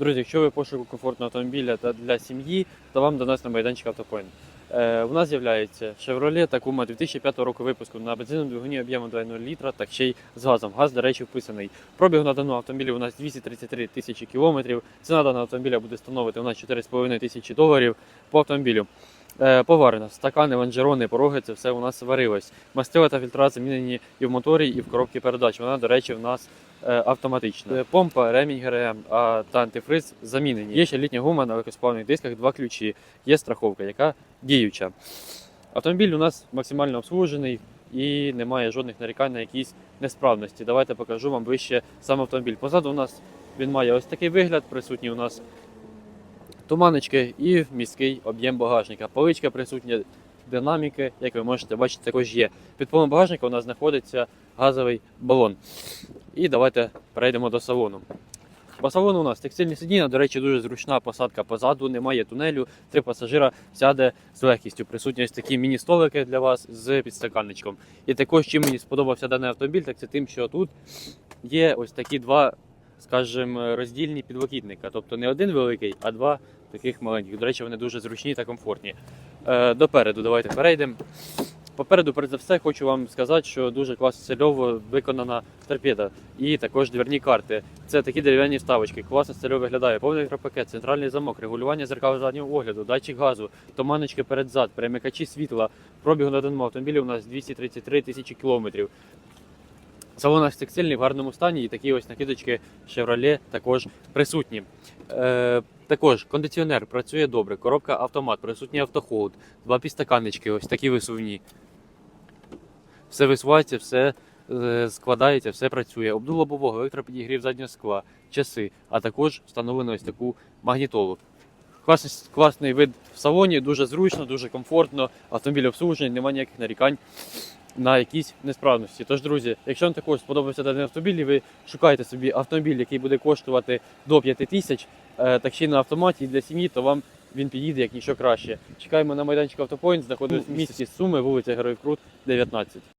Друзі, якщо ви пошуку комфортного автомобіля та для сім'ї, то вам до нас на майданчик Автопоінт. Е, у нас з'являється Chevrolet Tacoma 2005 року випуску на бензиновому двигуні об'ємом 2,0 літра та ще й з газом. Газ, до речі, вписаний. Пробіг на даному автомобілі у нас 233 тисячі кілометрів. Ціна даного автомобіля буде становити у нас 4,5 тисячі доларів по автомобілю. Е, Поварено, стакани, лонжерони, пороги, це все у нас варилось. Мастила та фільтра замінені і в моторі, і в коробці передач. Вона, до речі, в нас е, автоматична. Е, Помпа, ремінь ГРМ а, та антифриз замінені. Є ще літня гума на легкосплавних дисках, два ключі. Є страховка, яка діюча. Автомобіль у нас максимально обслужений і немає жодних нарікань на якісь несправності. Давайте покажу вам ближче сам автомобіль. Позаду у нас він має ось такий вигляд, присутній у нас туманочки і міський об'єм багажника. Поличка присутня, динаміки, як ви можете бачити, також є. Під полом багажника у нас знаходиться газовий балон. І давайте перейдемо до салону. По салону у нас текстильні сидіння, до речі, дуже зручна посадка позаду, немає тунелю. Три пасажира сяде з легкістю. Присутні ось такі міні-столики для вас з підстаканничком. І також, чим мені сподобався даний автомобіль, так це тим, що тут є ось такі два, скажімо, роздільні підлокітника. Тобто не один великий, а два таких маленьких. До речі, вони дуже зручні та комфортні. Е, допереду давайте перейдемо. Попереду, перш за все, хочу вам сказати, що дуже класно стильово виконана торпеда і також дверні карти. Це такі дерев'яні вставочки. Класно стильово виглядає. Повний електропакет, центральний замок, регулювання зеркал заднього огляду, датчик газу, туманочки перед-зад, перемикачі світла. Пробігу на даному автомобілі у нас 233 тисячі кілометрів. Салон наш текстильний в гарному стані і такі ось накидочки Chevrolet також присутні. Е, також кондиціонер працює добре, коробка автомат, присутній автохолд, два підстаканнички, ось такі висувні. Все висувається, все е, складається, все працює. Обдув лобового, електропідігрів заднього скла, часи, а також встановлено ось таку магнітолу. Класний, класний вид в салоні, дуже зручно, дуже комфортно. Автомобіль обслужений, немає ніяких нарікань на якісь несправності. Тож, друзі, якщо вам також сподобався даний автомобіль, і ви шукаєте собі автомобіль, який буде коштувати до 5 тисяч, е, так ще на автоматі і для сім'ї, то вам він підійде як нічого краще. Чекаємо на майданчик Автопоінт, знаходимося в місті Суми, вулиця Героїв Крут, 19.